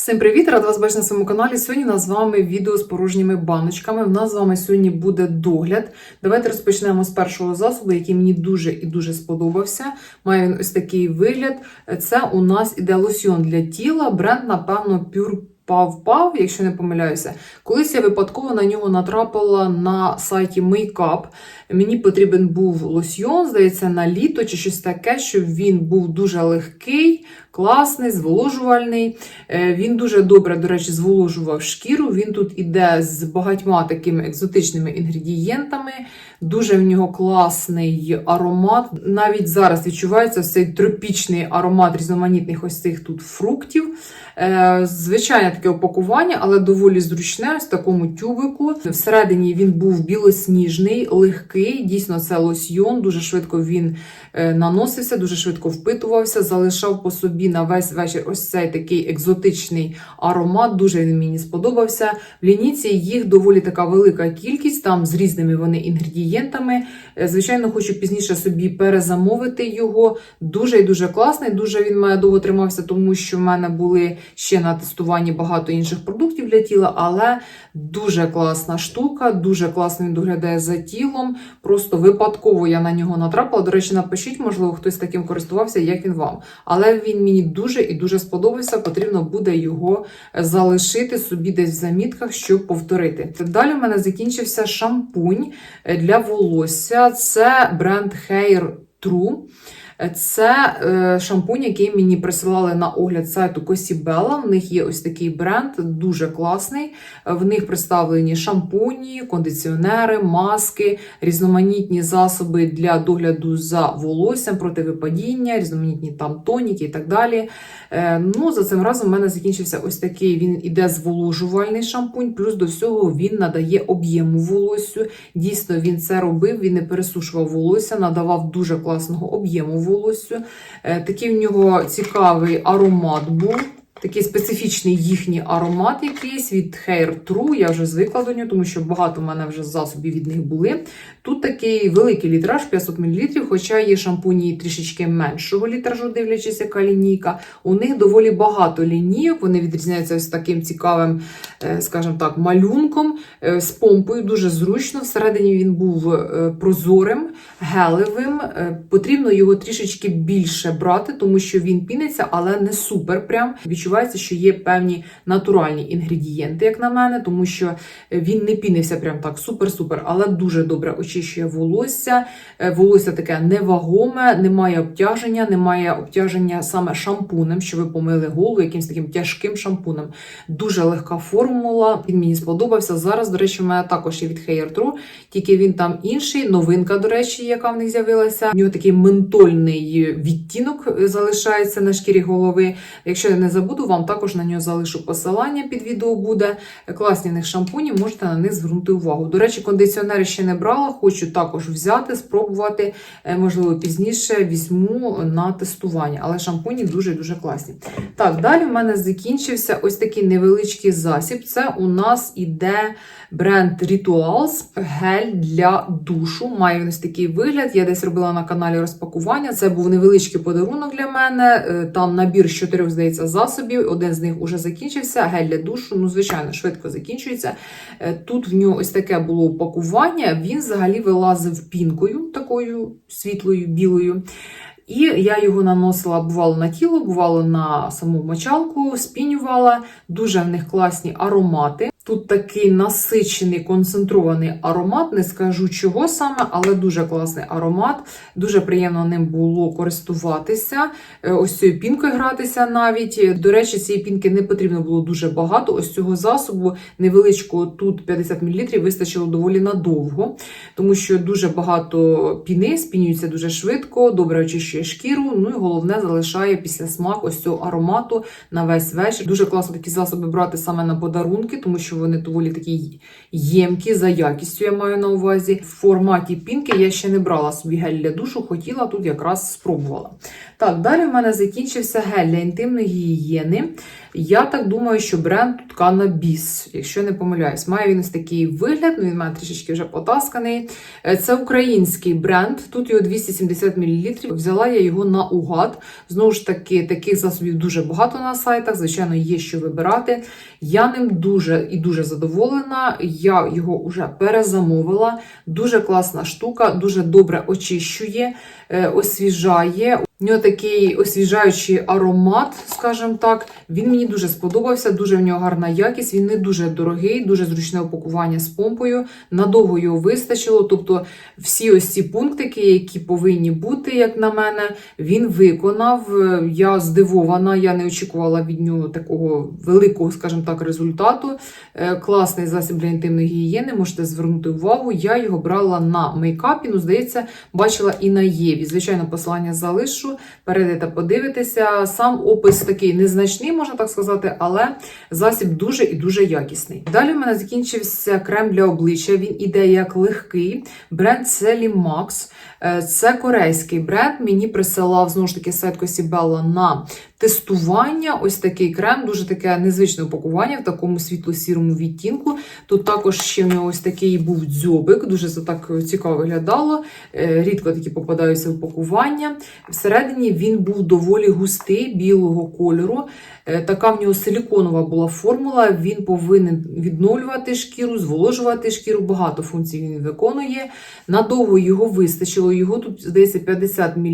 Всім привіт! Рад вас бачити на своєму каналі. Сьогодні у нас з вами відео з порожніми баночками. У нас з вами сьогодні буде догляд. Давайте розпочнемо з першого засобу, який мені дуже і дуже сподобався. Має він ось такий вигляд. Це у нас іде лосьон для тіла. Бренд, напевно, Pure Пав Пав, якщо не помиляюся. Колись я випадково на нього натрапила на сайті Makeup. Мені потрібен був лосьйон, здається, на літо чи щось таке, щоб він був дуже легкий, класний, зволожувальний. Е, Він дуже добре, до речі, зволожував шкіру. Він тут іде з багатьма такими екзотичними інгредієнтами. Дуже в нього класний аромат. Навіть зараз відчувається цей тропічний аромат різноманітних ось цих тут фруктів. Е, Таке опакування, але доволі зручне ось в такому тюбику. Всередині він був білосніжний, легкий. Дійсно, це лосьйон. Дуже швидко він е, наносився, дуже швидко впитувався, залишав по собі на весь вечір ось цей такий екзотичний аромат. Дуже він мені сподобався. В лінійці їх доволі така велика кількість, там з різними вони інгредієнтами. Е, Звичайно, хочу пізніше собі перезамовити його. Дуже і дуже класний. Дуже він мене довго тримався, тому що в мене були ще на тестуванні багато інших продуктів для тіла, але дуже класна штука, дуже класно він доглядає за тілом. Просто випадково я на нього натрапила. До речі, напишіть, можливо, хтось таким користувався, як він вам. Але він мені дуже і дуже сподобався. Потрібно буде його залишити собі десь в замітках, щоб повторити. Далі в мене закінчився шампунь для волосся. Це бренд Hair True. Це е, шампунь, який мені присилали на огляд сайту Косібела. В них є ось такий бренд, дуже класний. В них представлені шампуні, кондиціонери, маски, різноманітні засоби для догляду за волоссям, противипадіння, різноманітні там тоніки і так далі. Е, ну, за цим разом в мене закінчився ось такий. Він іде зволожувальний шампунь, плюс до всього він надає об'єму волоссю. Дійсно, він це робив, він не пересушував волосся, надавав дуже класного об'єму волоссю. Е, Такий в нього цікавий аромат був. Такий специфічний їхній аромат якийсь від Hair True. Я вже звикла до нього, тому що багато в мене вже засобів від них були. Тут такий великий літраж 500 мл, хоча є шампуні трішечки меншого літражу, дивлячись, яка лінійка. У них доволі багато лінійок. Вони відрізняються ось таким цікавим, е, скажімо так, малюнком е, з помпою. Дуже зручно. Всередині він був е, прозорим, гелевим. Потрібно його трішечки більше брати, тому що він піниться, але не супер. Прям відчувається, що є певні натуральні інгредієнти, як на мене, тому що він не пінився прям так супер-супер, але дуже добре очищує волосся. Е, Волосся таке невагоме, немає обтяження, немає обтяження саме шампунем, що ви помили голову якимось таким тяжким шампунем. Дуже легка формула. Він мені сподобався. Зараз, до речі, в мене також є від Hair True, тільки він там інший. Новинка, до речі, яка в них з'явилася. У нього такий ментольний відтінок залишається на шкірі голови. Якщо я не забуду, вам також на нього залишу посилання під відео буде. Класні в них шампуні, можете на них звернути увагу. До речі, кондиціонери ще не брала, хочу також взяти, спробувати. Е, Можливо, пізніше візьму на тестування, але шампуні дуже-дуже класні. Так, далі в мене закінчився ось такий невеличкий засіб. Це у нас іде бренд Rituals гель для душу. Має ось такий вигляд. Я десь робила на каналі розпакування. Це був невеличкий подарунок для мене. Е, Там набір з чотирьох, здається, засобів. Один з них уже закінчився. Гель для душу. Ну, звичайно, швидко закінчується. Е, Тут в нього ось таке було упакування. Він взагалі вилазив пінкою, такою світлою, білою. І я його наносила бувало на тіло, бувало на саму мочалку, спінювала. Дуже в них класні аромати. Тут такий насичений, концентрований аромат. Не скажу чого саме, але дуже класний аромат. Дуже приємно ним було користуватися. Е, Ось цією пінкою гратися навіть. До речі, цієї пінки не потрібно було дуже багато. Ось цього засобу невеличкого тут 50 мл вистачило доволі надовго, тому що дуже багато піни, спінюється дуже швидко, добре очищує шкіру. Ну і головне залишає після смак ось цього аромату на весь вечір. Дуже класно такі засоби брати саме на подарунки, тому що вони доволі такі ємкі за якістю, я маю на увазі. В форматі пінки я ще не брала собі гель для душу, хотіла тут якраз спробувала. Так, далі в мене закінчився гель для інтимної гігієни. Я так думаю, що бренд тут Cannabis, якщо не помиляюсь. Має він ось такий вигляд, ну він має трішечки вже потасканий. Е, Це український бренд, тут його 270 мл. Взяла я його на угад. Знову ж таки, таких засобів дуже багато на сайтах. Звичайно, є що вибирати. Я ним дуже і дуже задоволена. Я його вже перезамовила. Дуже класна штука, дуже добре очищує, е, освіжає. У нього такий освіжаючий аромат, скажімо так. Він мені дуже сподобався, дуже в нього гарна якість. Він не дуже дорогий, дуже зручне упакування з помпою. Надовго його вистачило. Тобто, всі ось ці пунктики, які повинні бути, як на мене, він виконав. Е, Я здивована, я не очікувала від нього такого великого, скажімо так, результату. Е, Класний засіб для інтимної гігієни. Можете звернути увагу. Я його брала на мейкапі. Ну, здається, бачила і на Єві. Звичайно, посилання залишу. Перейдете, подивитися. Сам опис такий незначний, можна так сказати, але засіб дуже і дуже якісний. Далі в мене закінчився крем для обличчя. Він іде як легкий. Бренд Max. Е, Це корейський бренд. Мені присилав знову ж таки сайт Косібелла на тестування. Ось такий крем, дуже таке незвичне упакування в такому світло-сірому відтінку. Тут також ще в нього ось такий був дзьобик, дуже це так цікаво виглядало. Е, Рідко такі попадаються упакування. Всередині він був доволі густий, білого кольору. Е, Така в нього силіконова була формула. Він повинен відновлювати шкіру, зволожувати шкіру. Багато функцій він виконує. Надовго його вистачило. Його тут здається 50 мл.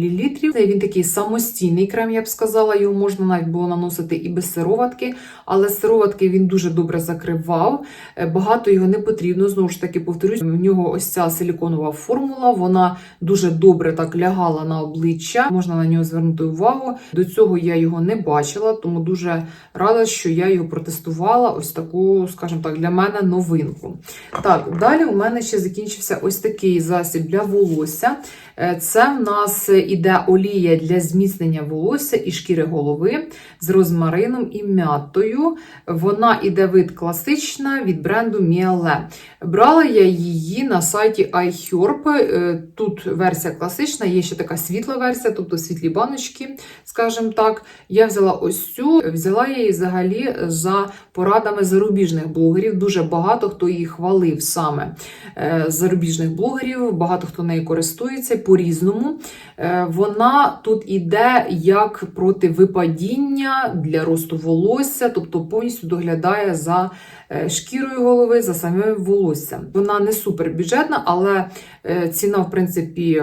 Він такий самостійний крем, я б сказала. Його можна навіть було наносити і без сироватки, але сироватки він дуже добре закривав. Е, Багато його не потрібно. Знову ж таки, повторюсь, в нього ось ця силіконова формула. Вона дуже добре так лягала на обличчя. Можна на нього звернути увагу. До цього я його не бачила, тому дуже рада, що я його протестувала. Ось таку, скажімо так, для мене новинку. Так, далі у мене ще закінчився ось такий засіб для волосся. Е, Це в нас іде олія для зміцнення волосся і шкіри голови з розмарином і м'ятою. Вона іде вид класична від бренду Miele. Брала я її на сайті iHerb. Е, Тут версія класична, є ще така світла версія, тобто світлі баночки, скажімо так. Я взяла ось цю, взяла я її взагалі за порадами зарубіжних блогерів. Дуже багато хто її хвалив саме е, зарубіжних блогерів, багато хто нею користується по-різному. Е, Вона тут іде як проти випадіння для росту волосся, тобто повністю доглядає за шкірою голови, за самим волоссям. Вона не супер бюджетна, але е, ціна, в принципі.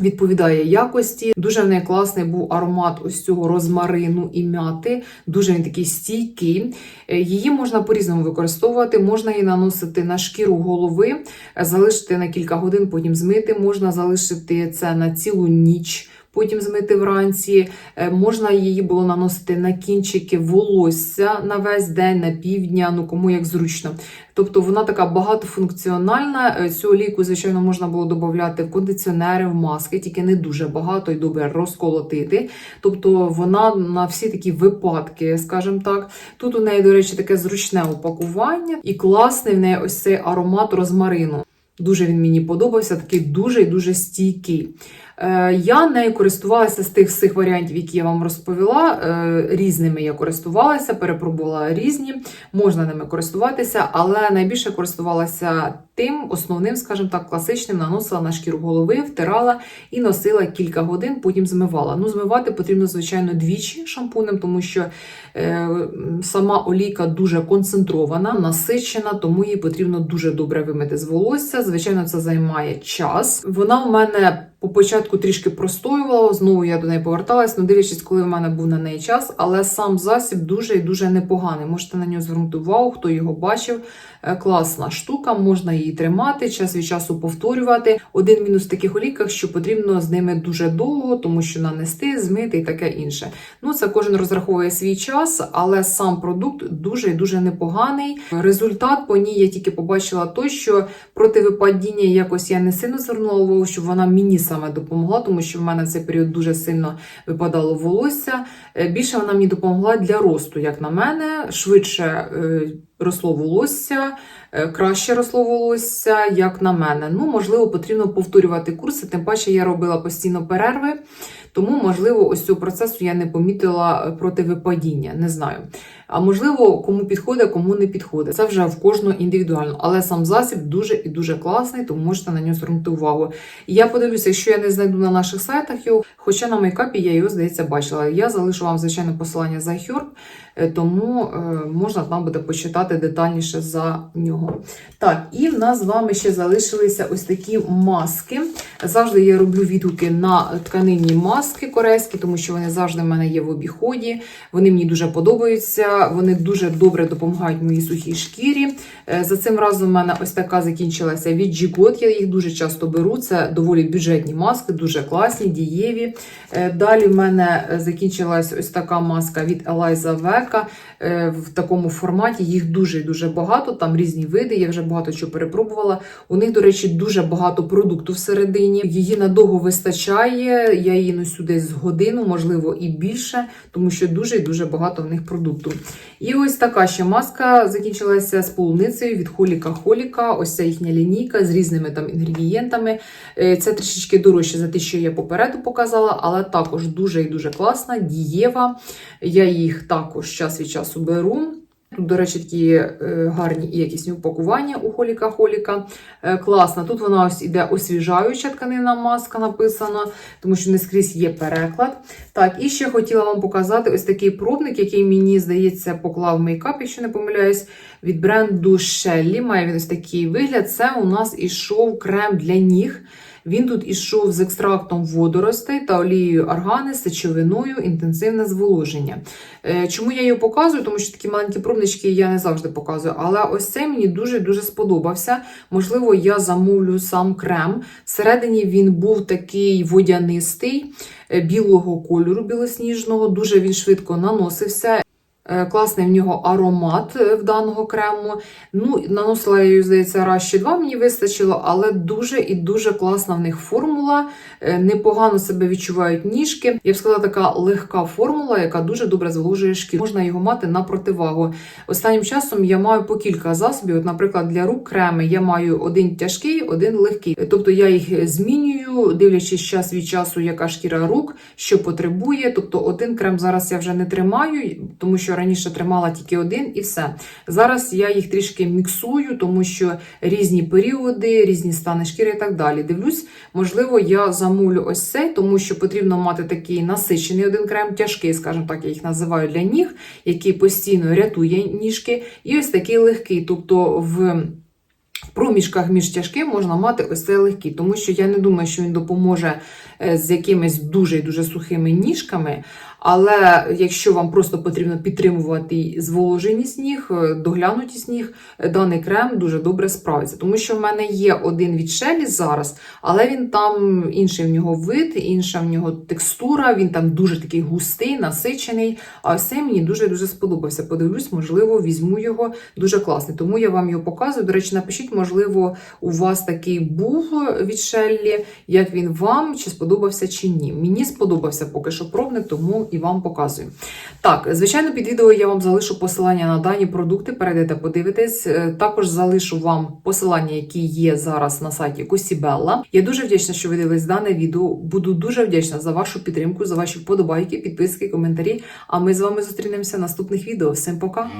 Відповідає якості. Дуже в неї класний був аромат ось цього розмарину і м'яти. Дуже він такий стійкий. Е, Її можна по-різному використовувати. Можна її наносити на шкіру голови, е, залишити на кілька годин, потім змити. Можна залишити це на цілу ніч. Потім змити вранці, Е, можна її було наносити на кінчики волосся на весь день, на півдня, ну кому як зручно. Тобто вона така багатофункціональна. Е, Цю олійку, звичайно, можна було додати в кондиціонери, в маски, тільки не дуже багато і добре розколотити. Тобто вона на всі такі випадки, скажімо так. Тут у неї, до речі, таке зручне упакування, і класний в неї ось цей аромат розмарину. Дуже він мені подобався, такий дуже і дуже стійкий. Е, Я нею користувалася з тих всіх варіантів, які я вам розповіла. Е, Різними я користувалася, перепробувала різні, можна ними користуватися, але найбільше користувалася тим основним, скажімо так, класичним, наносила на шкіру голови, втирала і носила кілька годин, потім змивала. Ну, змивати потрібно, звичайно, двічі шампунем, тому що е, сама олійка дуже концентрована, насичена, тому її потрібно дуже добре вимити з волосся. Звичайно, це займає час. Вона у мене. По початку трішки простоювала, знову я до неї поверталась, ну дивлячись, коли в мене був на неї час, але сам засіб дуже і дуже непоганий. Можете на нього звернути увагу, хто його бачив. Е, Класна штука, можна її тримати, час від часу повторювати. Один мінус в таких олійках, що потрібно з ними дуже довго, тому що нанести, змити і таке інше. Ну, це кожен розраховує свій час, але сам продукт дуже і дуже непоганий. Результат по ній я тільки побачила той, що проти випадіння якось я не сильно звернула увагу, що вона мені саме допомогла, тому що в мене цей період дуже сильно випадало волосся. Е, Більше вона мені допомогла для росту, як на мене, швидше е, росло волосся, е, краще росло волосся, як на мене. Ну, можливо, потрібно повторювати курси, тим паче я робила постійно перерви. Тому, можливо, ось цього процесу я не помітила противипадіння, не знаю. А можливо, кому підходить, кому не підходить. Це вже в кожного індивідуально. Але сам засіб дуже і дуже класний, тому можете на нього звернути увагу. Я подивлюся, якщо я не знайду на наших сайтах його, хоча на мейкапі я його, здається, бачила. Я залишу вам, звичайно, посилання за Herb, е, тому е, можна там буде почитати детальніше за нього. Так, і в нас з вами ще залишилися ось такі маски. Завжди я роблю відгуки на тканинні маски корейські, тому що вони завжди в мене є в обіході. Вони мені дуже подобаються, вони дуже добре допомагають моїй сухій шкірі. Е, За цим разом в мене ось така закінчилася від G-God, Я їх дуже часто беру. Це доволі бюджетні маски, дуже класні, дієві. Е, Далі в мене закінчилась ось така маска від Eliza Века в такому форматі. Їх дуже і дуже багато. Там різні види. Я вже багато чого перепробувала. У них, до речі, дуже багато продукту всередині. Її надовго вистачає. Я її носю десь з годину, можливо, і більше, тому що дуже і дуже багато в них продукту. І ось така ще маска закінчилася з полуницею від Холіка Холіка. Ось ця їхня лінійка з різними там інгредієнтами. Е, Це трішечки дорожче за те, що я попереду показала, але також дуже і дуже класна, дієва. Я їх також час від часу беру. Тут, до речі, такі е, гарні і якісні упакування у Холіка Холіка. Е, класна. Тут вона ось іде освіжаюча тканина маска написана, тому що не скрізь є переклад. Так, і ще хотіла вам показати ось такий пробник, який мені, здається, поклав мейкап, якщо не помиляюсь, від бренду Shelly. Має він ось такий вигляд. Це у нас ішов крем для ніг. Він тут ішов з екстрактом водоростей та олією аргани, сечовиною, інтенсивне зволоження. Е, Чому я його показую? Тому що такі маленькі пробнички я не завжди показую. Але ось цей мені дуже-дуже сподобався. Можливо, я замовлю сам крем. Всередині він був такий водянистий, е, білого кольору, білосніжного. Дуже він швидко наносився. Е, Класний в нього аромат е, в даного крему. Ну, наносила я її, здається, раз чи два мені вистачило, але дуже і дуже класна в них формула. Е, Непогано себе відчувають ніжки. Я б сказала, така легка формула, яка дуже добре зволожує шкіру. Можна його мати на противагу. Останнім часом я маю по кілька засобів. От, наприклад, для рук креми я маю один тяжкий, один легкий. Тобто я їх змінюю, дивлячись час від часу, яка шкіра рук, що потребує. Тобто, один крем зараз я вже не тримаю, тому що раніше тримала тільки один і все. Зараз я їх трішки міксую, тому що різні періоди, різні стани шкіри і так далі. Дивлюсь, можливо, я замовлю ось цей, тому що потрібно мати такий насичений один крем, тяжкий, скажімо так, я їх називаю для ніг, який постійно рятує ніжки. І ось такий легкий, тобто в. Проміжках між тяжким можна мати ось цей легкий, тому що я не думаю, що він допоможе е, з якимись дуже дуже сухими ніжками. Але якщо вам просто потрібно підтримувати зволоженість ніг, е, доглянутість ніг, е, даний крем дуже добре справиться. Тому що в мене є один від Shelly зараз, але він там інший в нього вид, інша в нього текстура, він там дуже такий густий, насичений. А ось цей мені дуже-дуже сподобався. Подивлюсь, можливо, візьму його дуже класний. Тому я вам його показую. До речі, напишіть, можливо, у вас такий був від Shelly, як він вам, чи сподобався, чи ні. Мені сподобався поки що пробник, тому і вам показую. Так, звичайно, під відео я вам залишу посилання на дані продукти. Перейдете, подивитесь. Е, Також залишу вам посилання, які є зараз на сайті Косібелла. Я дуже вдячна, що ви дивились дане відео. Буду дуже вдячна за вашу підтримку, за ваші вподобайки, підписки, коментарі. А ми з вами зустрінемося в наступних відео. Всім пока!